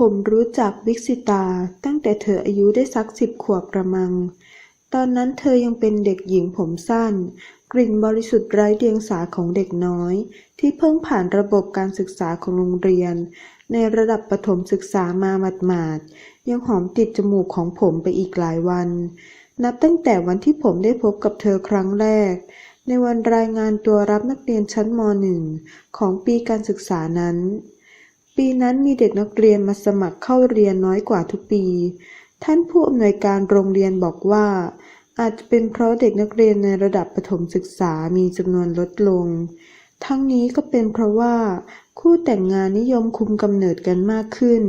ผมรู้จักวิกสิตาตั้งแต่เธออายุได้สักสิบขวบกระมัง ตอนนั้นเธอยังเป็นเด็กหญิงผมสั้น กลิ่นบริสุทธิ์ไร้เดียงสาของเด็กน้อย ที่เพิ่งผ่านระบบการศึกษาของโรงเรียน ในระดับประถมศึกษามาหมาดๆยังหอมติดจมูกของผมไปอีกหลายวัน นับตั้งแต่วันที่ผมได้พบกับเธอครั้งแรก ในวันรายงานตัวรับนักเรียนชั้นม .1 ของปีการศึกษานั้น ปีนั้นมีเด็กนักเรียนมาสมัครเข้าเรียนน้อยกว่าทุกปี ท่านผู้อำนวยการโรงเรียนบอกว่า อาจจะเป็นเพราะเด็กนักเรียนในระดับประถมศึกษามีจำนวนลดลง ทั้งนี้ก็เป็นเพราะว่าคู่แต่งงานนิยมคุมกำเนิดกันมากขึ้น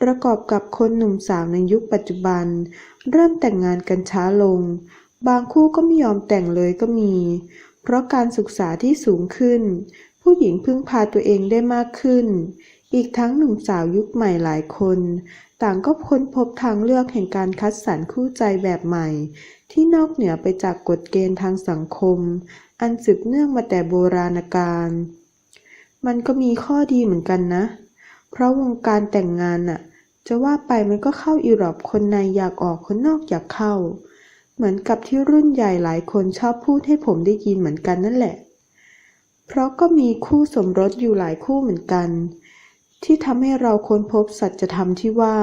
ประกอบกับคนหนุ่มสาวในยุคปัจจุบัน เริ่มแต่งงานกันช้าลง บางคู่ก็ไม่ยอมแต่งเลยก็มี เพราะการศึกษาที่สูงขึ้น ผู้หญิงพึ่งพาตัวเองได้มากขึ้น อีกทั้งหนุ่มสาวยุคใหม่หลายคน ต่างก็ค้นพบทางเลือกแห่งการคัดสรรคู่ใจแบบใหม่ ที่นอกเหนือไปจากกฎเกณฑ์ทางสังคม อันสืบเนื่องมาแต่โบราณกาลมันก็มีข้อดีเหมือนกันนะ เพราะวงการแต่งงานน่ะ จะว่าไปมันก็เข้ายุโรปคนในอยากออกคนนอกอยากเข้า เหมือนกับที่รุ่นใหญ่หลายคนชอบพูดให้ผมได้ยินเหมือนกันนั่นแหละ เพราะก็มีคู่สมรสอยู่หลายคู่เหมือนกัน ที่ทำให้เราค้นพบสัจธรรมที่ว่า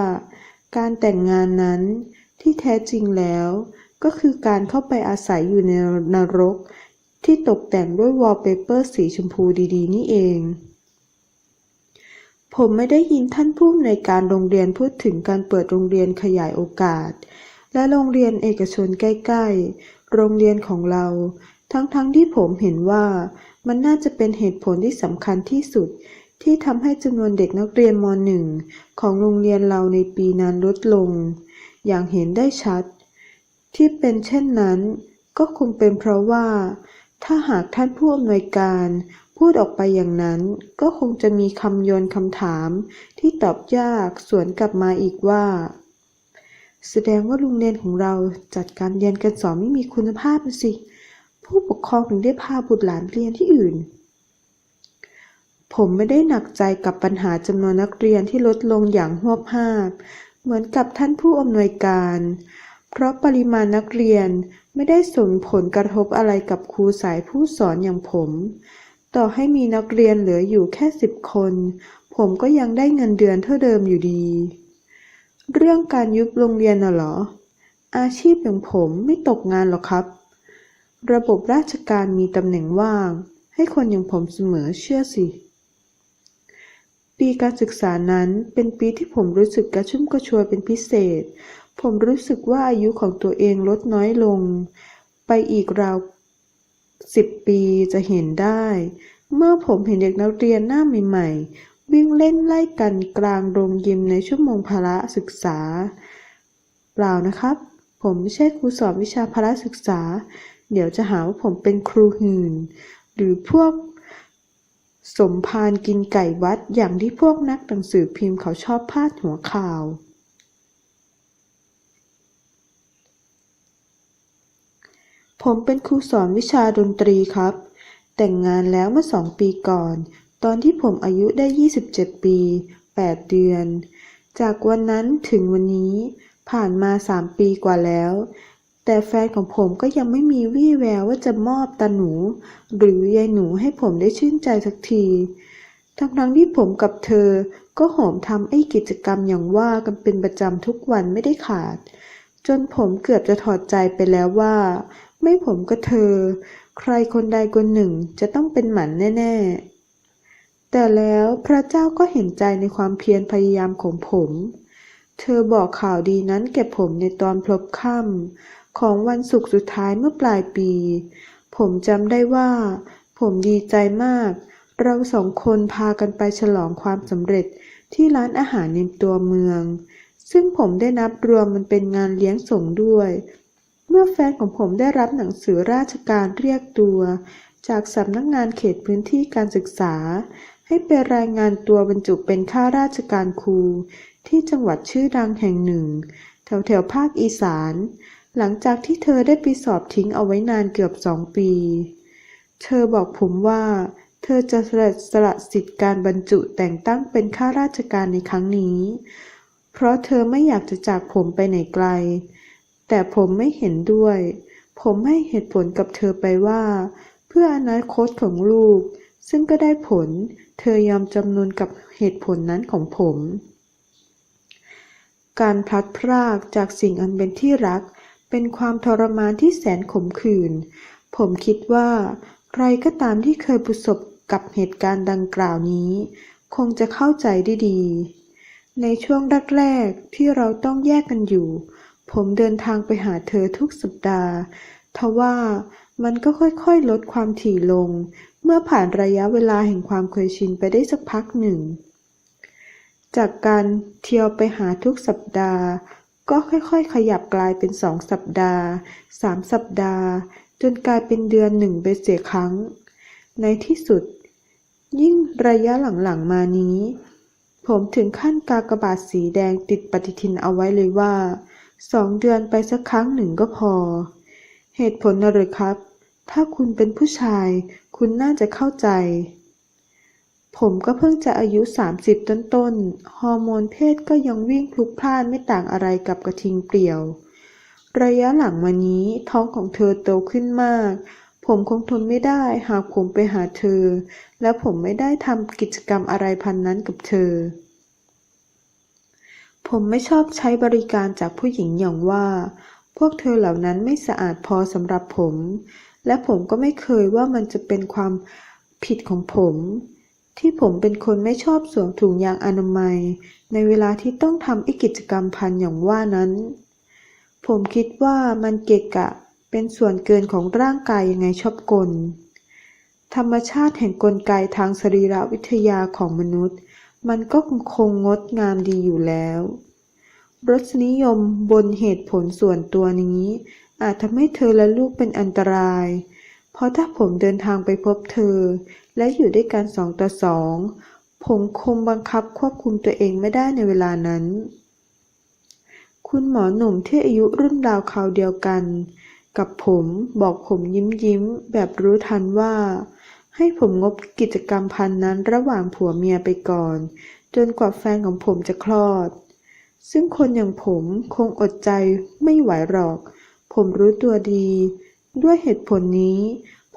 การแต่งงานนั้นที่แท้จริงแล้ว ก็คือการเข้าไปอาศัยอยู่ในนรก ที่ตกแต่งด้วยวอลเปเปอร์สีชมพูดีๆ นี่เอง ผมไม่ได้ยินท่านผู้อำนวยการโรงเรียนพูดถึงการเปิดโรงเรียนขยายโอกาส และโรงเรียนเอกชนใกล้ ๆ โรงเรียนของเรา ทั้งๆทที่ผมเห็นว่ามันน่าจะเป็นเหตุผลที่สำคัญที่สุด ที่ทำให้จำนวนเด็กนักเรียนม .1 ของโรงเรียนเราในปีนั้นลดลง อย่างเห็นได้ชัด ที่เป็นเช่นนั้น ก็คงเป็นเพราะว่า ถ้าหากท่านผู้อำนวยการพูดออกไปอย่างนั้น ก็คงจะมีคำโยนคำถามที่ตอบยากสวนกลับมาอีกว่า แสดงว่าโรงเรียนของเราจัดการเรียนการสอนไม่มีคุณภาพสิ ผู้ปกครองถึงได้พาบุตรหลานเรียนที่อื่น ผมไม่ได้หนักใจกับปัญหาจำนวนนักเรียนที่ลดลงอย่างหวบหาบเหมือนกับท่านผู้อำนวยการ เพราะปริมาณนักเรียนไม่ได้ส่งผลกระทบอะไรกับครูสายผู้สอนอย่างผม ต่อให้มีนักเรียนเหลืออยู่แค่สิบคน ผมก็ยังได้เงินเดือนเท่าเดิมอยู่ดี เรื่องการยุบโรงเรียนน่ะเหรอ อาชีพอย่างผมไม่ตกงานหรอกครับ ระบบราชการมีตำแหน่งว่าง ให้คนอย่างผมเสมอเชื่อสิ ปีการศึกษานั้นเป็นปีที่ผมรู้สึกกระชุ่มกระชวยเป็นพิเศษ ผมรู้สึกว่าอายุของตัวเองลดน้อยลง ไปอีกราวสิบปีจะเห็นได้ เมื่อผมเห็นเด็กนักเรียนหน้าใหม่ ๆ วิ่งเล่นไล่กันกลางโรงยิมในชั่วโมงพละศึกษา เปล่านะครับ ผมไม่ใช่ครูสอนวิชาพละศึกษา เดี๋ยวจะหาว่าผมเป็นครูหื่น หรือพวก สมภารกินไก่วัดอย่างที่พวกนักหนังสือพิมพ์เขาชอบพาดหัวข่าว ผมเป็นครูสอนวิชาดนตรีครับ แต่งงานแล้วเมื่อสองปีก่อน ตอนที่ผมอายุได้ 27 ปี 8 เดือน จากวันนั้นถึงวันนี้ผ่านมาสามปีกว่าแล้ว แต่แฟนของผมก็ยังไม่มีวี่แววว่าจะมอบตาหนู หรือยายหนูให้ผมได้ชื่นใจสักที ทั้งทั้งที่ผมกับเธอก็หอมทำไอ้กิจกรรมอย่างว่ากันเป็นประจำทุกวันไม่ได้ขาด จนผมเกือบจะถอดใจไปแล้วว่า ไม่ผมก็เธอ ใครคนใดคนหนึ่งจะต้องเป็นหมันแน่ ๆ แต่แล้วพระเจ้าก็เห็นใจในความเพียรพยายามของผมเธอบอกข่าวดีนั้นแก่ผมในตอนพลบค่ำ ของวันศุกร์สุดท้ายเมื่อปลายปี ผมจำได้ว่า ผมดีใจมาก เราสองคนพากันไปฉลองความสำเร็จที่ร้านอาหารในตัวเมือง ซึ่งผมได้นับรวมมันเป็นงานเลี้ยงส่งด้วย เมื่อแฟนของผมได้รับหนังสือราชการเรียกตัว จากสำนักงานเขตพื้นที่การศึกษา ให้ไปรายงานตัวบรรจุเป็นข้าราชการครูที่จังหวัดชื่อดังแห่งหนึ่ง แถวแถวภาคอีสาน หลังจากที่เธอได้ไปสอบทิ้งเอาไว้นานเกือบสองปี เธอบอกผมว่า เธอจะสละสละสิทธิการบรรจุแต่งตั้งเป็นข้าราชการในครั้งนี้ เพราะเธอไม่อยากจะจากผมไปไหนไกล แต่ผมไม่เห็นด้วย ผมให้เหตุผลกับเธอไปว่า เพื่ออนาคตของลูก ซึ่งก็ได้ผล เธอยอมจำนวนกับเหตุผลนั้นของผมการพลัดพรากจากสิ่งอันเป็นที่รัก เป็นความทรมานที่แสนขมขื่น ผมคิดว่า ใครก็ตามที่เคยประสบกับเหตุการณ์ดังกล่าวนี้ คงจะเข้าใจได้ดี ในช่วงแรกๆที่เราต้องแยกกันอยู่ ผมเดินทางไปหาเธอทุกสัปดาห์ ทว่ามันก็ค่อยๆลดความถี่ลง เมื่อผ่านระยะเวลาแห่งความเคยชินไปได้สักพักหนึ่ง จากการเที่ยวไปหาทุกสัปดาห์ ก็ค่อยๆ ขยับกลายเป็นสองสัปดาห์สามสัปดาห์ จนกลายเป็นเดือนหนึ่งไปเสียครั้ง ในที่สุด ยิ่งระยะหลังๆมานี้ ผมถึงขั้นกากบาทสีแดงติดปฏิทินเอาไว้เลยว่าสองเดือนไปสักครั้งหนึ่งก็พอ เหตุผลนะหรือครับ ถ้าคุณเป็นผู้ชาย คุณน่าจะเข้าใจ ผมก็เพิ่งจะอายุ 30 ต้นๆ ฮอร์โมนเพศก็ยังวิ่งพลุกพล่านไม่ต่างอะไรกับกระทิงเปลี่ยว ระยะหลังมานี้ท้องของเธอโตขึ้นมาก ผมคงทนไม่ได้หากผมไปหาเธอ และผมไม่ได้ทำกิจกรรมอะไรพันนั้นกับเธอ ผมไม่ชอบใช้บริการจากผู้หญิงอย่างว่า พวกเธอเหล่านั้นไม่สะอาดพอสำหรับผม และผมก็ไม่เคยว่ามันจะเป็นความผิดของผม ที่ผมเป็นคนไม่ชอบสวมถุงยางอนามัย ในเวลาที่ต้องทำอกิจกรรมพันอย่างว่านั้น ผมคิดว่ามันเกะกะเป็นส่วนเกินของร่างกายยังไงชอบกล ธรรมชาติแห่งกลไกทางสรีรวิทยาของมนุษย์ มันก็คงงดงามดีอยู่แล้ว รสนิยมบนเหตุผลส่วนตัวนี้ อาจทำให้เธอและลูกเป็นอันตราย เพราะถ้าผมเดินทางไปพบเธอ และอยู่ด้วยกันสองต่อสองผมคงบังคับควบคุมตัวเองไม่ได้ในเวลานั้น คุณหมอหนุ่มที่อายุรุ่นราวคราวเดียวกัน กับผมบอกผมยิ้มยิ้มแบบรู้ทันว่า ให้ผมงบกิจกรรมพันนั้นระหว่างผัวเมียไปก่อน จนกว่าแฟนของผมจะคลอด ซึ่งคนอย่างผมคงอดใจไม่ไหวหรอก ผมรู้ตัวดี ด้วยเหตุผลนี้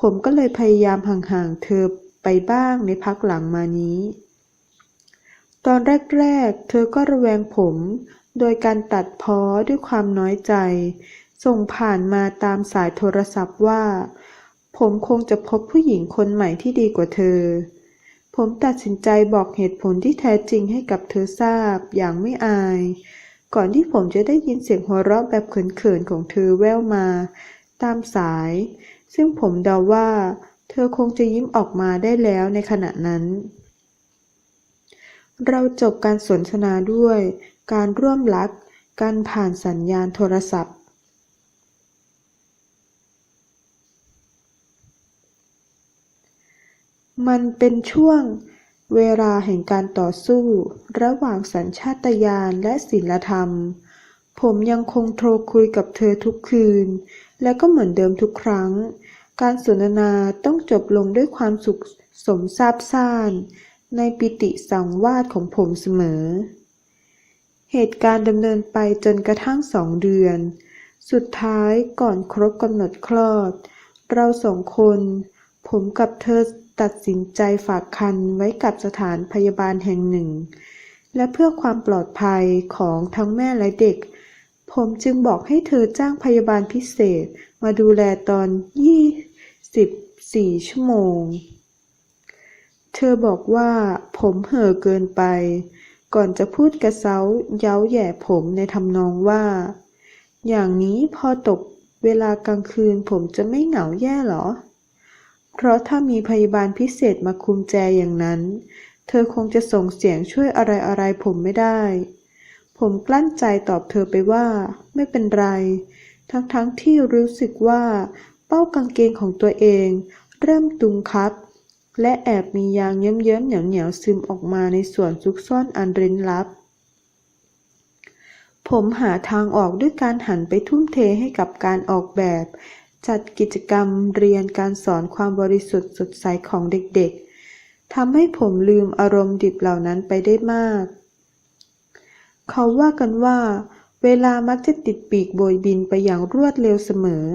ผมก็เลยพยายามห่างๆเธอ ไปบ้างในพักหลังมานี้ ตอนแรกๆ เธอก็ระแวงผม โดยการตัดพ้อด้วยความน้อยใจ ส่งผ่านมาตามสายโทรศัพท์ว่า ผมคงจะพบผู้หญิงคนใหม่ที่ดีกว่าเธอ ผมตัดสินใจบอกเหตุผลที่แท้จริงให้กับเธอทราบอย่างไม่อาย ก่อนที่ผมจะได้ยินเสียงหัวเราะแบบเขินๆของเธอแว่วมา ตามสาย ซึ่งผมเดาว่า เธอคงจะยิ้มออกมาได้แล้วในขณะนั้น เราจบการสนทนาด้วย การร่วมรักกันผ่านสัญญาณโทรศัพท์ มันเป็นช่วงเวลาแห่งการต่อสู้ ระหว่างสัญชาตญาณและศีลธรรม ผมยังคงโทรคุยกับเธอทุกคืน และก็เหมือนเดิมทุกครั้ง การสนทนาต้องจบลงด้วยความสุขสมซาบซ่าน ในปิติสังวาสของผมเสมอ เหตุการณ์ดำเนินไปจนกระทั่งสองเดือน สุดท้ายก่อนครบกำหนดคลอด เราสองคน ผมกับเธอตัดสินใจฝากคันไว้กับสถานพยาบาลแห่งหนึ่ง และเพื่อความปลอดภัยของทั้งแม่และเด็ก ผมจึงบอกให้เธอจ้างพยาบาลพิเศษมาดูแลตอน 24ชั่วโมง เธอบอกว่าผมเห่อเกินไป ก่อนจะพูดกระเซ้าเย้าแย่ผมในทำนองว่า อย่างนี้พอตกเวลากลางคืนผมจะไม่เหงาแย่หรอ เพราะถ้ามีพยาบาลพิเศษมาคุมแจอย่างนั้น เธอคงจะส่งเสียงช่วยอะไรๆผมไม่ได้ ผมกลั้นใจตอบเธอไปว่า ไม่เป็นไร ทั้งๆทที่รู้สึกว่า เป้ากางเกงของตัวเอง เริ่มตุงครับ และแอบมียางเยิ้มๆเหนียวๆซึมออกมาในส่วนซุกซ่อนอันเร้นลับ ผมหาทางออกด้วยการหันไปทุ่มเทให้กับการออกแบบ จัดกิจกรรมเรียนการสอนความบริสุทธิ์สดใสของเด็กๆทำให้ผมลืมอารมณ์ดิบเหล่านั้นไปได้มาก เขาว่ากันว่าเวลามักจะติดปีกโบยบินไปอย่างรวดเร็วเสมอ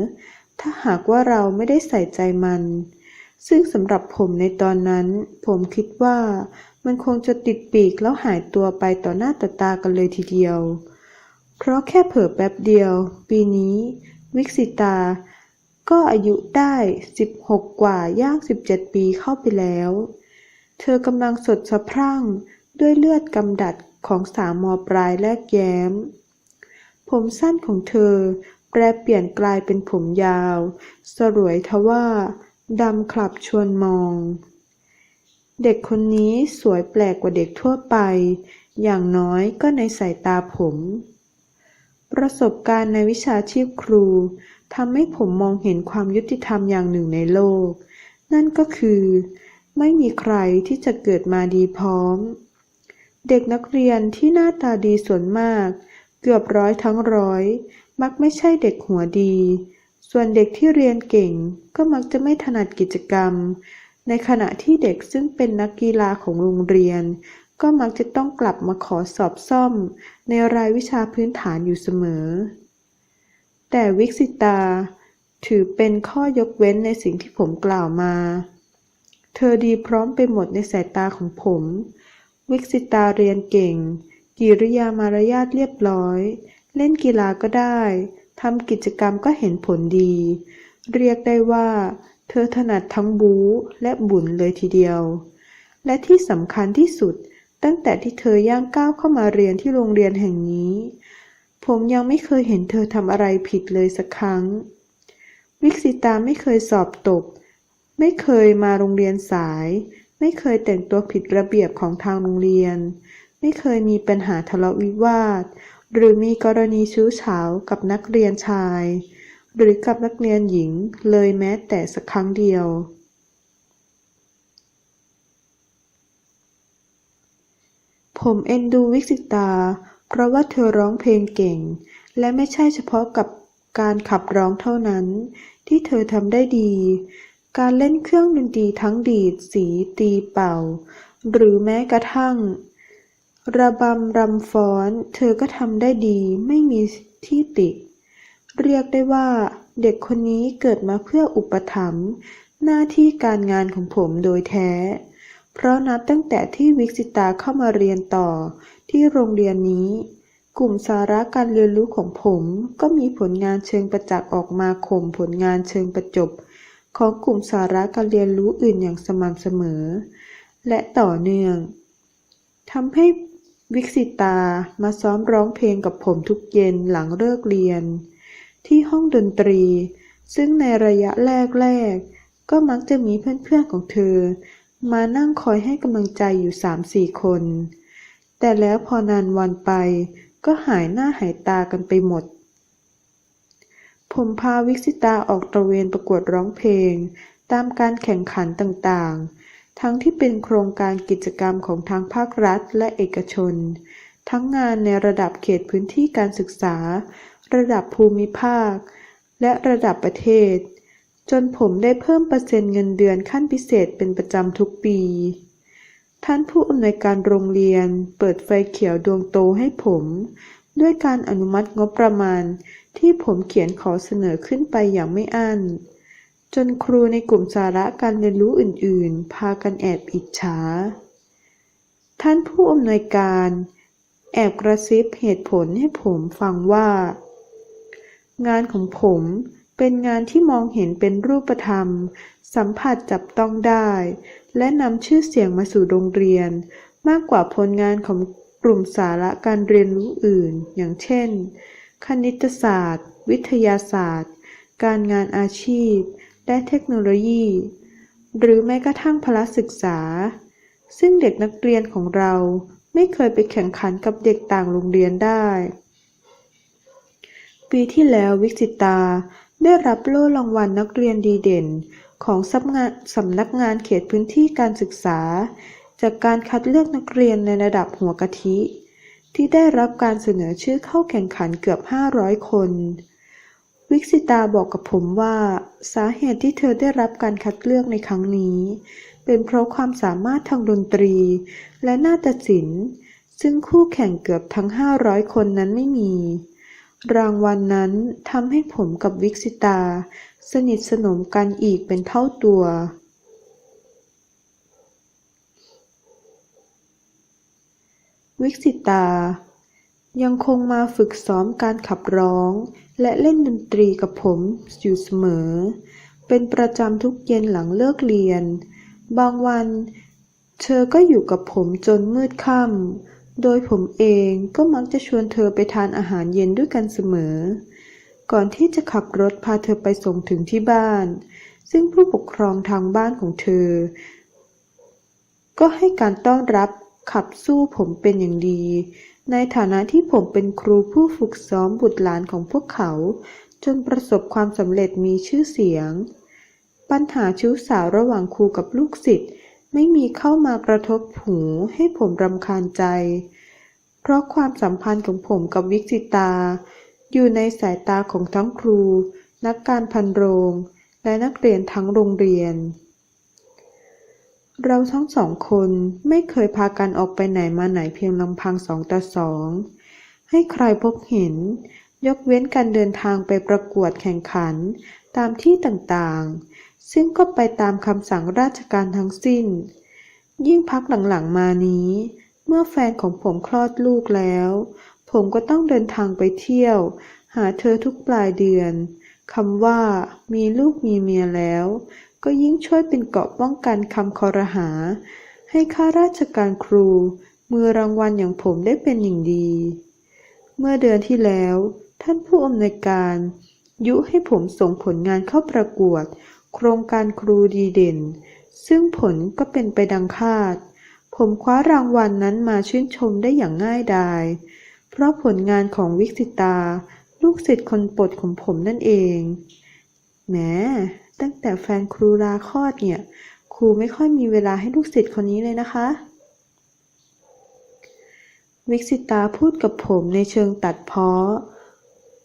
ถ้าหากว่าเราไม่ได้ใส่ใจมัน ซึ่งสำหรับผมในตอนนั้น ผมคิดว่ามันคงจะติดปีกแล้วหายตัวไปต่อหน้าต่อตากันเลยทีเดียว เพราะแค่เผลอแป๊บเดียว ปีนี้ วิกสิตา ก็อายุได้ 16 กว่าย่าง 17 ปีเข้าไปแล้ว เธอกำลังสดสะพรั่งด้วยเลือดกำดัดของสาวมอปลายแลกแย้ม ผมสั้นของเธอ แปรเปลี่ยนกลายเป็นผมยาว สรวยทว่าดำคลับชวนมอง เด็กคนนี้สวยแปลกกว่าเด็กทั่วไป อย่างน้อยก็ในสายตาผม ประสบการณ์ในวิชาชีพครูทำให้ผมมองเห็นความยุติธรรมอย่างหนึ่งในโลก นั่นก็คือ ไม่มีใครที่จะเกิดมาดีพร้อม เด็กนักเรียนที่หน้าตาดีส่วนมาก เกือบร้อยทั้งร้อย มักไม่ใช่เด็กหัวดี ส่วนเด็กที่เรียนเก่งก็มักจะไม่ถนัดกิจกรรม ในขณะที่เด็กซึ่งเป็นนักกีฬาของโรงเรียน ก็มักจะต้องกลับมาขอสอบซ่อม ในรายวิชาพื้นฐานอยู่เสมอ แต่วิกสิตา ถือเป็นข้อยกเว้นในสิ่งที่ผมกล่าวมา เธอดีพร้อมไปหมดในสายตาของผม วิกสิตาเรียนเก่ง กิริยามารยาทเรียบร้อย เล่นกีฬาก็ได้ ทำกิจกรรมก็เห็นผลดี เรียกได้ว่า เธอถนัดทั้งบู๊และบุญเลยทีเดียว และที่สำคัญที่สุด ตั้งแต่ที่เธอย่างก้าวเข้ามาเรียนที่โรงเรียนแห่งนี้ ผมยังไม่เคยเห็นเธอทำอะไรผิดเลยสักครั้ง วิกสิตาไม่เคยสอบตก ไม่เคยมาโรงเรียนสาย ไม่เคยแต่งตัวผิดระเบียบของทางโรงเรียน ไม่เคยมีปัญหาทะเลาะวิวาท หรือมีกรณีชู้ฉาวกับนักเรียนชาย หรือกับนักเรียนหญิงเลยแม้แต่สักครั้งเดียว ผมเอ็นดูวิกสิตา เพราะว่าเธอร้องเพลงเก่ง และไม่ใช่เฉพาะกับการขับร้องเท่านั้น ที่เธอทำได้ดี การเล่นเครื่องดนตรีทั้งดีด สีตีเป่า หรือแม้กระทั่ง ระบำรำฟ้อนเธอก็ทำได้ดีไม่มีที่ติ เรียกได้ว่า เด็กคนนี้เกิดมาเพื่ออุปถัมภ์หน้าที่การงานของผมโดยแท้ เพราะนับตั้งแต่ที่วิกสิตาเข้ามาเรียนต่อที่โรงเรียนนี้ กลุ่มสาระการเรียนรู้ของผมก็มีผลงานเชิงประจักษ์ออกมาข่มผลงานเชิงประจบ ของกลุ่มสาระการเรียนรู้อื่นอย่างสม่ำเสมอ และต่อเนื่องทำให้ วิกสิตามาซ้อมร้องเพลงกับผมทุกเย็นหลังเลิกเรียน ที่ห้องดนตรี ซึ่งในระยะแรกๆ ก็มักจะมีเพื่อนๆของเธอ มานั่งคอยให้กำลังใจอยู่สามสี่คน แต่แล้วพอนานวันไป ก็หายหน้าหายตากันไปหมด ผมพาวิกสิตาออกตระเวนประกวดร้องเพลง ตามการแข่งขันต่างๆ ทั้งที่เป็นโครงการกิจกรรมของทางภาครัฐและเอกชน ทั้งงานในระดับเขตพื้นที่การศึกษา ระดับภูมิภาค และระดับประเทศ จนผมได้เพิ่มเปอร์เซ็นต์เงินเดือนขั้นพิเศษเป็นประจำทุกปี ท่านผู้อำนวยการโรงเรียนเปิดไฟเขียวดวงโตให้ผม ด้วยการอนุมัติงบประมาณที่ผมเขียนขอเสนอขึ้นไปอย่างไม่อั้น จนครูในกลุ่มสาระการเรียนรู้อื่นๆ พากันแอบอิจฉา ท่านผู้อำนวยการ แอบกระซิบเหตุผลให้ผมฟังว่า งานของผมเป็นงานที่มองเห็นเป็นรูปธรรม สัมผัสจับต้องได้ และนำชื่อเสียงมาสู่โรงเรียน มากกว่าผลงานของกลุ่มสาระการเรียนรู้อื่น อย่างเช่น คณิตศาสตร์ วิทยาศาสตร์ การงานอาชีพ และเทคโนโลยี หรือแม้กระทั่งพละศึกษา ซึ่งเด็กนักเรียนของเราไม่เคยไปแข่งขันกับเด็กต่างโรงเรียนได้ ปีที่แล้ววิกสิตาได้รับโล่รางวัลนักเรียนดีเด่นของสำนักสำนักงานเขตพื้นที่การศึกษา จากการคัดเลือกนักเรียนในระดับหัวกะทิ ที่ได้รับการเสนอชื่อเข้าแข่งขันเกือบ 500 คน วิกสิตาบอกกับผมว่า สาเหตุที่เธอได้รับการคัดเลือกในครั้งนี้ เป็นเพราะความสามารถทางดนตรี และนาฏศิลป์ ซึ่งคู่แข่งเกือบทั้ง 500 คนนั้นไม่มี รางวัลนนั้นทำให้ผมกับวิกสิตา สนิทสนมกันอีกเป็นเท่าตัว วิกสิตา ยังคงมาฝึกซ้อมการขับร้อง และเล่นดนตรีกับผมอยู่เสมอ เป็นประจำทุกเย็นหลังเลิกเรียน บางวัน เธอก็อยู่กับผมจนมืดค่ำโดยผมเองก็มักจะชวนเธอไปทานอาหารเย็นด้วยกันเสมอ ก่อนที่จะขับรถพาเธอไปส่งถึงที่บ้าน ซึ่งผู้ปกครองทางบ้านของเธอ ก็ให้การต้อนรับขับสู้ผมเป็นอย่างดี ในฐานะที่ผมเป็นครูผู้ฝึกซ้อมบุตรหลานของพวกเขา จนประสบความสำเร็จมีชื่อเสียง ปัญหาชู้สาวระหว่างครูกับลูกศิษย์ไม่มีเข้ามากระทบหูให้ผมรำคาญใจ เพราะความสัมพันธ์ของผมกับวิกสิตา อยู่ในสายตาของทั้งครู นักการพันโรง และนักเรียนทั้งโรงเรียน เราทั้งสองคนไม่เคยพากันออกไปไหนมาไหนเพียงลำพังสองต่อสอง ให้ใครพบเห็น ยกเว้นการเดินทางไปประกวดแข่งขันตามที่ต่างๆ ซึ่งก็ไปตามคำสั่งราชการทั้งสิ้น ยิ่งพักหลังๆมานี้ เมื่อแฟนของผมคลอดลูกแล้ว ผมก็ต้องเดินทางไปเที่ยว หาเธอทุกปลายเดือนคำว่ามีลูกมีเมียแล้ว ก็ยิ่งช่วยเป็นเกราะป้องกันคำคอรหา ให้ข้าราชการครู มือรางวัลอย่างผมได้เป็นอย่างดี เมื่อเดือนที่แล้ว ท่านผู้อำนวยการ ยุให้ผมส่งผลงานเข้าประกวด โครงการครูดีเด่น ซึ่งผลก็เป็นไปดังคาด ผมคว้ารางวัลนนั้นมาชื่นชมได้อย่างง่ายดายเพราะผลงานของวิกสิตา ลูกศิษย์คนโปรดของผมนั่นเองแหม ตั้งแต่แฟนครูลาคลอดเนี่ย ครูไม่ค่อยมีเวลาให้ลูกศิษย์คนนี้เลยนะคะ วิกสิตาพูดกับผมในเชิงตัดเพ้อ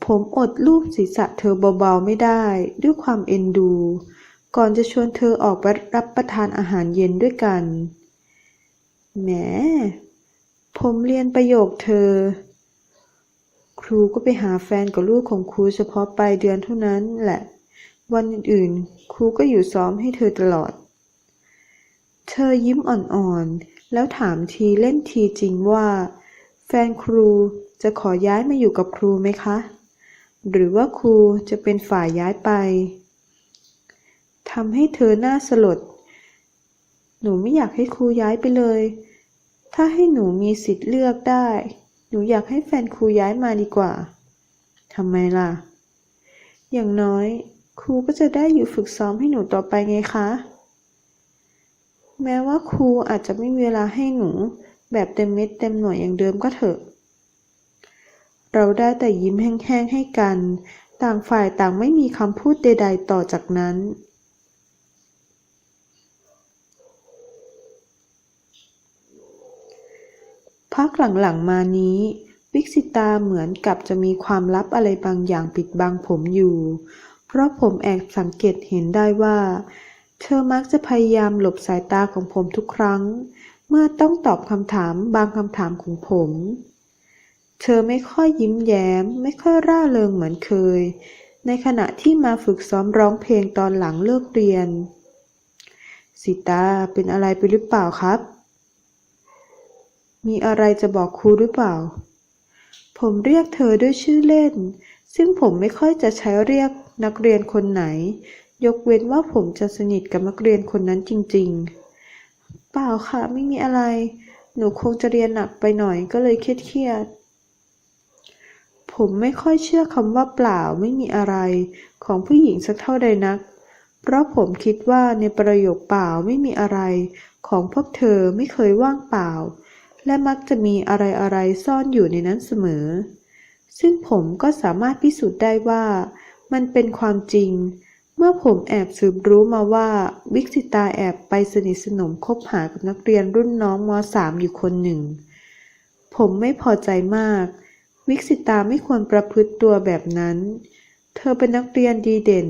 ผมอดลูบศีรษะเธอเบาๆไม่ได้ด้วยความเอ็นดู ก่อนจะชวนเธอออกไปรับประทานอาหารเย็นด้วยกัน แหม ผมเรียนประโยคเธอครูก็ไปหาแฟนกับลูกของครูเฉพาะปลายเดือนเท่านั้นแหละ วันอื่นๆ ครูก็อยู่ซ้อมให้เธอตลอด เธอยิ้มอ่อนๆ แล้วถามทีเล่นทีจริงว่า แฟนครูจะขอย้ายมาอยู่กับครูไหมคะ หรือว่าครูจะเป็นฝ่ายย้ายไปทำให้เธอหน้าสลด หนูไม่อยากให้ครูย้ายไปเลย ถ้าให้หนูมีสิทธิ์เลือกได้ หนูอยากให้แฟนครูย้ายมาดีกว่าทำไมล่ะ อย่างน้อย ครูก็จะได้อยู่ฝึกซ้อมให้หนูต่อไปไงคะ แม้ว่าครูอาจจะไม่มีเวลาให้หนู แบบเต็มเม็ดเต็มหน่วยอย่างเดิมก็เถอะ เราได้แต่ยิ้มแห้งๆให้กัน ต่างฝ่ายต่างไม่มีคำพูดใด ๆ ต่อจากนั้นพักหลังๆมานี้วิกสิตาเหมือนกับจะมีความลับอะไรบางอย่างปิดบังผมอยู่ เพราะผมแอบสังเกตเห็นได้ว่า เธอมักจะพยายามหลบสายตาของผมทุกครั้ง เมื่อต้องตอบคำถามบางคำถามของผม เธอไม่ค่อยยิ้มแย้ม ไม่ค่อยร่าเริงเหมือนเคย ในขณะที่มาฝึกซ้อมร้องเพลงตอนหลังเลิกเรียนสิตาเป็นอะไรไปหรือเปล่าครับ มีอะไรจะบอกครูหรือเปล่า ผมเรียกเธอด้วยชื่อเล่น ซึ่งผมไม่ค่อยจะใช้เรียก นักเรียนคนไหน ยกเว้นว่าผมจะสนิทกับนักเรียนคนนั้นจริง ๆ เปล่าค่ะ ไม่มีอะไร หนูคงจะเรียนหนักไปหน่อยก็เลยเครียดๆผมไม่ค่อยเชื่อคำว่าเปล่าไม่มีอะไร ของผู้หญิงสักเท่าใดนัก เพราะผมคิดว่าในประโยคเปล่าไม่มีอะไร ของพวกเธอไม่เคยว่างเปล่า และมักจะมีอะไรๆซ่อนอยู่ในนั้นเสมอ ซึ่งผมก็สามารถพิสูจน์ได้ว่า มันเป็นความจริง เมื่อผมแอบสืบรู้มาว่าวิกสิตาแอบไปสนิทสนมคบหากับนักเรียนรุ่นน้องม .3 อยู่คนหนึ่ง ผมไม่พอใจมาก วิกสิตาไม่ควรประพฤติตัวแบบนั้น เธอเป็นนักเรียนดีเด่น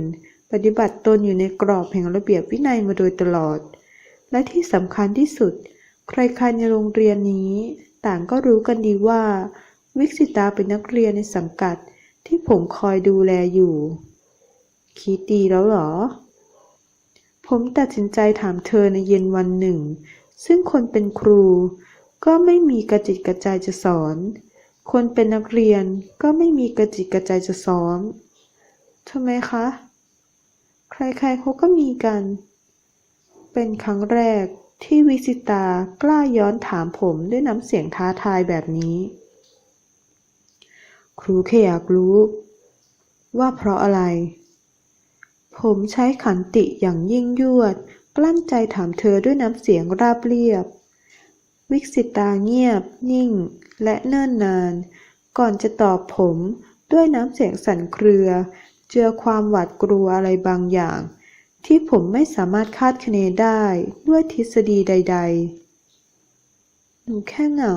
ปฏิบัติตนอยู่ในกรอบแห่งระเบียบวินัยมาโดยตลอด และที่สำคัญที่สุด ใครๆในโรงเรียนนี้ ต่างก็รู้กันดีว่า วิกสิตาเป็นนักเรียนในสังกัด ที่ผมคอยดูแลอยู่ คิดดีแล้วเหรอ ผมตัดสินใจถามเธอในเย็นวันหนึ่ง ซึ่งคนเป็นครู ก็ไม่มีกระจิตกระใจจะสอน คนเป็นนักเรียนก็ไม่มีกระจิตกระใจจะซ้อมทำไมคะ ใครๆเขาก็มีกัน เป็นครั้งแรกที่วิสิตากล้าย้อนถามผมด้วยน้ำเสียงท้าทายแบบนี้ ครูแค่อยากรู้ ว่าเพราะอะไร ผมใช้ขันติอย่างยิ่งยวด กลั้นใจถามเธอด้วยน้ำเสียงราบเรียบ วิกสิตาเงียบ นิ่ง และเนิ่นนาน ก่อนจะตอบผมด้วยน้ำเสียงสั่นเครือ เจือความหวาดกลัวอะไรบางอย่าง ที่ผมไม่สามารถคาดคะเนได้ด้วยทฤษฎีใด ๆ หนูแค่เหงา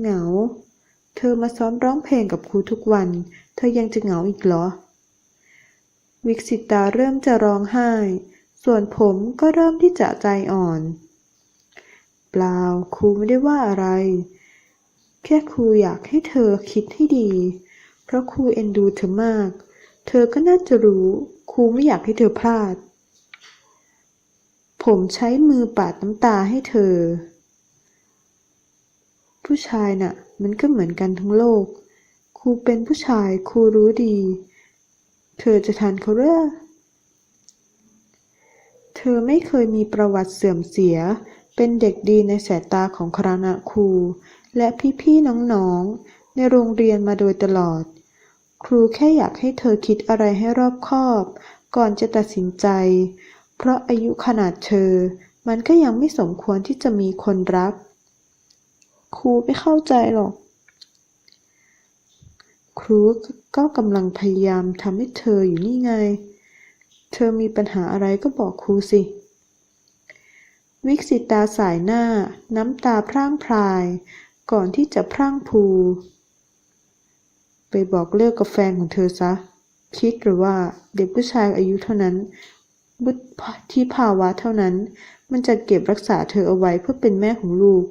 เหงา เธอมาซ้อมร้องเพลงกับครูทุกวัน เธอยังจะเหงาอีกเหรอ วิกสิตาเริ่มจะร้องไห้ ส่วนผมก็เริ่มที่จะใจอ่อน เปล่าครูไม่ได้ว่าอะไร แค่ครูอยากให้เธอคิดให้ดี เพราะครูเอ็นดูเธอมาก เธอก็น่าจะรู้ครูไม่อยากให้เธอพลาด ผมใช้มือปาดน้ำตาให้เธอ ผู้ชายน่ะ มันก็เหมือนกันทั้งโลก ครูเป็นผู้ชายครูรู้ดี เธอจะทันเขาเหรอเธอไม่เคยมีประวัติเสื่อมเสีย เป็นเด็กดีในสายตาของคณะครู และพี่ๆน้องๆ ในโรงเรียนมาโดยตลอด ครูแค่อยากให้เธอคิดอะไรให้รอบคอบ ก่อนจะตัดสินใจ เพราะอายุขนาดเธอ มันก็ยังไม่สมควรที่จะมีคนรัก ครูไม่เข้าใจหรอก ครูก็กำลังพยายามทำให้เธออยู่นี่ไง เธอมีปัญหาอะไรก็บอกครูสิ วิกสิตาสายหน้า น้ำตาพร่างพราย ก่อนที่จะพร่างพูไปบอกเลิกกับแฟนของเธอซะ คิดหรือว่าเด็กผู้ชายอายุเท่านั้นวุฒิภาวะเท่านั้น มันจะเก็บรักษาเธอเอาไว้เพื่อเป็นแม่ของลูก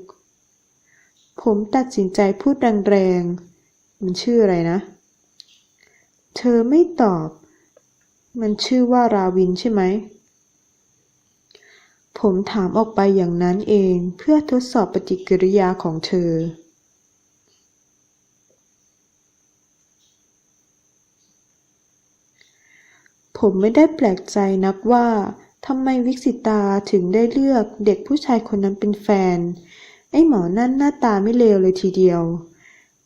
ผมตัดสินใจพูดแรงๆ มันชื่ออะไรนะ เธอไม่ตอบ มันชื่อว่าราวินใช่ไหม ผมถามออกไปอย่างนั้นเองเพื่อทดสอบปฏิกิริยาของเธอผมไม่ได้แปลกใจนักว่าทำไมวิกสิตาถึงได้เลือกเด็กผู้ชายคนนั้นเป็นแฟน ไอ้หมอนั่นหน้าตาไม่เลวเลยทีเดียว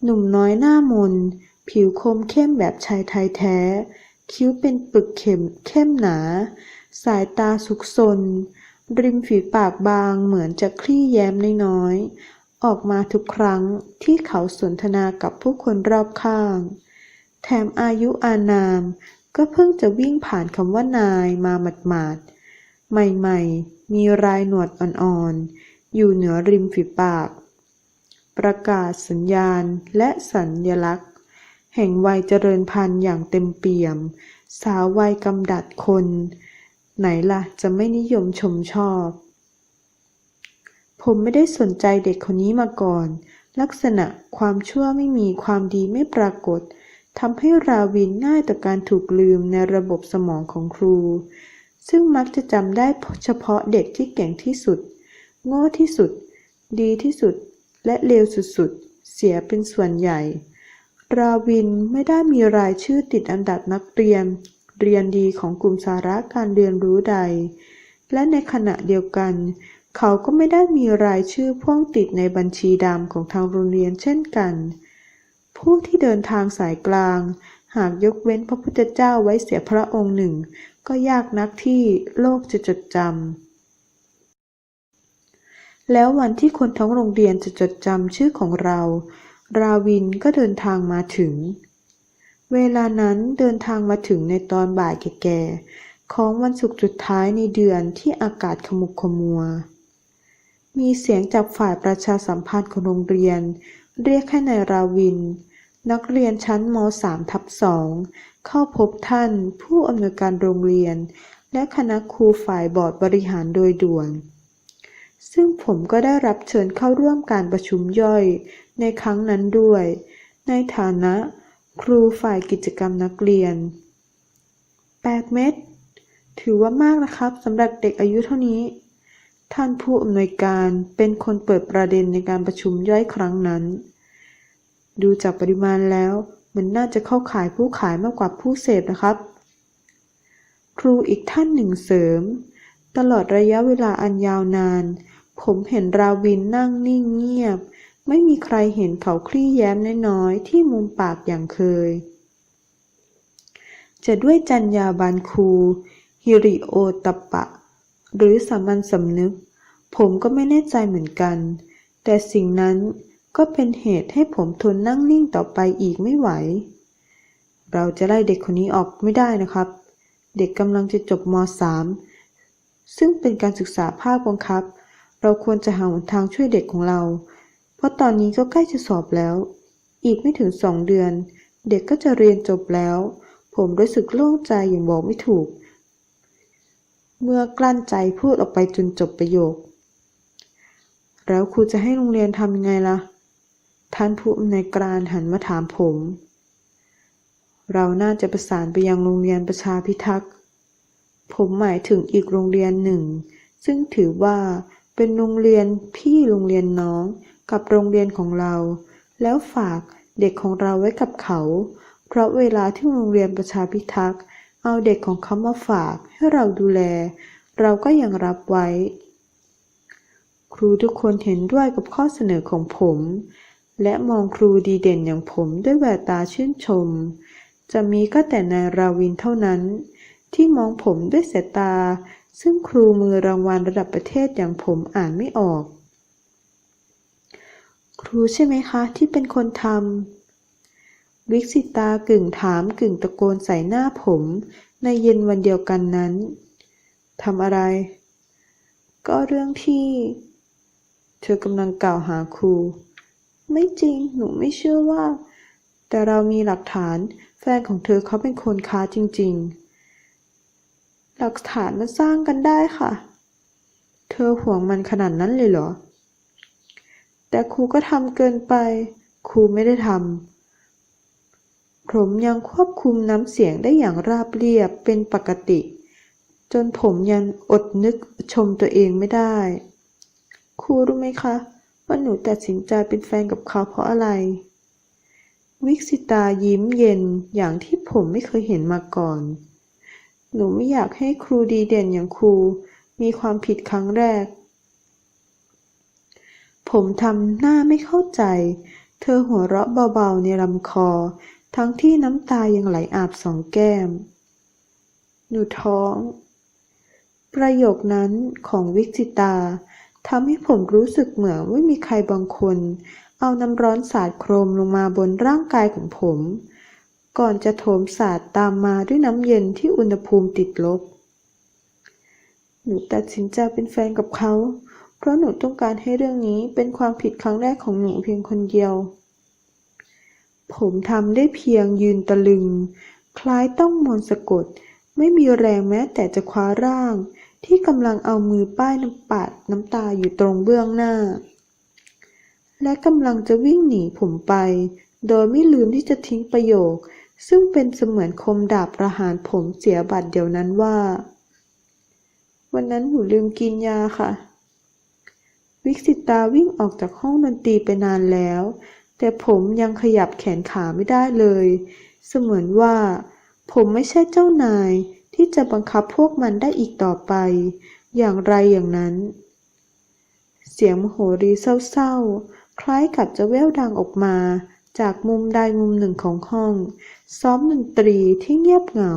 หนุ่มน้อยหน้ามน ผิวคมเข้มแบบชายไทยแท้ คิ้วเป็นปึกเข็มเข้มหนา สายตาสุกซน ริมฝีปากบางเหมือนจะคลี่แย้มน้อยๆ ออกมาทุกครั้งที่เขาสนทนากับผู้คนรอบข้าง แถมอายุอานามก็เพิ่งจะวิ่งผ่านคำว่านายมาหมาดๆ ใหม่ๆ มีรายหนวดอ่อนๆ อยู่เหนือริมฝีปาก ประกาศสัญญาณและสัญญลักษณ์ แห่งวัยเจริญพันธุ์อย่างเต็มเปี่ยม สาววัยกำดัดคน ไหนล่ะจะไม่นิยมชมชอบ ผมไม่ได้สนใจเด็กคนนี้มาก่อน ลักษณะความชั่วไม่มีความดีไม่ปรากฏทำให้ราวินง่ายต่อการถูกลืมในระบบสมองของครู ซึ่งมักจะจำได้เฉพาะเด็กที่เก่งที่สุด โง่ที่สุด ดีที่สุด และเลวสุดๆ เสียเป็นส่วนใหญ่ ราวินไม่ได้มีรายชื่อติดอันดับนักเรียน เรียนดีของกลุ่มสาระการเรียนรู้ใด และในขณะเดียวกัน เขาก็ไม่ได้มีรายชื่อพ่วงติดในบัญชีดำของทางโรงเรียนเช่นกัน ผู้ที่เดินทางสายกลาง หากยกเว้นพระพุทธเจ้าไว้เสียพระองค์หนึ่ง ก็ยากนักที่โลกจะจดจำ แล้ววันที่คนทั้งโรงเรียนจะจดจำชื่อของเรา ราวินก็เดินทางมาถึง เวลานั้นเดินทางมาถึงในตอนบ่ายแก่ๆ ของวันศุกร์สุดท้ายในเดือนที่อากาศขมุกขมัว มีเสียงจากฝ่ายประชาสัมพันธ์ของโรงเรียน เรียกให้นายราวิน นักเรียนชั้นม .3 ทับ2เข้าพบท่านผู้อำนวยการโรงเรียน และคณะครูฝ่ายบอร์ดบริหารโดยด่วน ซึ่งผมก็ได้รับเชิญเข้าร่วมการประชุมย่อยในครั้งนั้นด้วย ในฐานะ ครูฝ่ายกิจกรรมนักเรียน 8 เม็ดถือว่ามากนะครับสำหรับเด็กอายุเท่านี้ ท่านผู้อำนวยการเป็นคนเปิดประเด็นในการประชุมย่อยครั้งนั้น ดูจากปริมาณแล้วมันน่าจะเข้าขายผู้ขายมากกว่าผู้เสพนะครับ ครูอีกท่านหนึ่งเสริม ตลอดระยะเวลาอันยาวนาน ผมเห็นราวินนั่งนิ่งเงียบ ไม่มีใครเห็นเขาคลี่แย้มน้อยๆ ที่มุมปากอย่างเคย จะด้วยจัญญาบาลครูฮิริโอตปปะ หรือสามัญสำนึก ผมก็ไม่แน่ใจเหมือนกัน แต่สิ่งนั้นก็เป็นเหตุให้ผมทนนั่งนิ่งต่อไปอีกไม่ไหว เราจะไล่เด็กคนนี้ออกไม่ได้นะครับ เด็กกำลังจะจบม .3 ซึ่งเป็นการศึกษาภาคบังคับ เราควรจะหาหนทางช่วยเด็กของเรา เพราะตอนนี้ก็ใกล้จะสอบแล้ว อีกไม่ถึงสองเดือน เด็กก็จะเรียนจบแล้ว ผมรู้สึกโล่งใจอย่างบอกไม่ถูก เมื่อกลั้นใจพูดออกไปจนจบประโยค แล้วครูจะให้โรงเรียนทำยังไงล่ะ ท่านผู้อำนวยการหันมาถามผม เราน่าจะประสานไปยังโรงเรียนประชาพิทักษ์ผมหมายถึงอีกโรงเรียนหนึ่ง ซึ่งถือว่า เป็นโรงเรียนพี่โรงเรียนน้องกับโรงเรียนของเรา แล้วฝากเด็กของเราไว้กับเขา เพราะเวลาที่โรงเรียนประชาพิทักษ์เอาเด็กของเขามาฝากให้เราดูแล เราก็ยังรับไว้ ครูทุกคนเห็นด้วยกับข้อเสนอของผม และมองครูดีเด่นอย่างผมด้วยแววตาชื่นชม จะมีก็แต่นายราวินเท่านั้น ที่มองผมด้วยสายตา ซึ่งครูมือรางวัลระดับประเทศอย่างผมอ่านไม่ออก ครูใช่ไหมคะที่เป็นคนทำวิกสิตากึ่งถามกึ่งตะโกนใส่หน้าผม ในเย็นวันเดียวกันนั้นทำอะไร ก็เรื่องที่ เธอกำลังกล่าวหาครู ไม่จริงหนูไม่เชื่อว่า แต่เรามีหลักฐานแฟนของเธอเขาเป็นคนค้าจริง ๆ หลักฐานมันสร้างกันได้ค่ะ เธอห่วงมันขนาดนั้นเลยเหรอ แต่ครูก็ทำเกินไป ครูไม่ได้ทำ ผมยังควบคุมน้ำเสียงได้อย่างราบเรียบเป็นปกติ จนผมยังอดนึกชมตัวเองไม่ได้ ครูรู้ไหมคะว่าหนูตัดสินใจเป็นแฟนกับเขาเพราะอะไร วิกสิตายิ้มเย็นอย่างที่ผมไม่เคยเห็นมาก่อน หนูไม่อยากให้ครูดีเด่นอย่างครู มีความผิดครั้งแรก ผมทำหน้าไม่เข้าใจ เธอหัวเราะเบาๆในลำคอ ทั้งที่น้ำตายังไหลอาบสองแก้ม หนูท้อง ประโยคนั้นของวิกสิตาทำให้ผมรู้สึกเหมือนว่ามีใครบางคน เอาน้ำร้อนสาดโครมลงมาบนร่างกายของผม ก่อนจะโถมสาดตามมาด้วยน้ำเย็นที่อุณหภูมิติดลบ หนูตัดสินใจเป็นแฟนกับเขา เพราะหนูต้องการให้เรื่องนี้เป็นความผิดครั้งแรกของหนูเพียงคนเดียว ผมทำได้เพียงยืนตะลึง คล้ายต้องมนต์สะกด ไม่มีแรงแม้แต่จะคว้าร่าง ที่กำลังเอามือป้ายน้ำปาดน้ำตาอยู่ตรงเบื้องหน้า และกำลังจะวิ่งหนีผมไป โดยไม่ลืมที่จะทิ้งประโยค ซึ่งเป็นเสมือนคมดาบประหารผมเสียบัตรเดียวนั้นว่า วันนั้นหนูลืมกินยาค่ะ วิกสิตาวิ่งออกจากห้องดนตรีไปนานแล้ว แต่ผมยังขยับแขนขาไม่ได้เลย เสมือนว่า ผมไม่ใช่เจ้านายที่จะบังคับพวกมันได้อีกต่อไป อย่างไรอย่างนั้น เสียงมโหรีเศร้าๆ คล้ายกับจะแว่วดังออกมา จากมุมใดมุมหนึ่งของห้องซ้อมดนตรีที่เงียบเหงา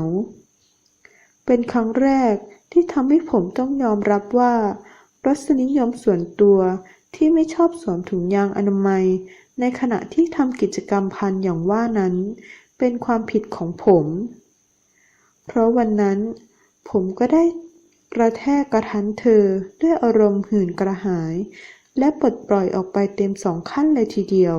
เป็นครั้งแรกที่ทำให้ผมต้องยอมรับว่า รสนิยมส่วนตัวที่ไม่ชอบสวมถุงยางอนามัย ในขณะที่ทำกิจกรรมพันอย่างว่านั้น เป็นความผิดของผม เพราะวันนั้น ผมก็ได้กระแทกกระทันเธอด้วยอารมณ์หื่นกระหาย และปลดปล่อยออกไปเต็มสองขั้นเลยทีเดียว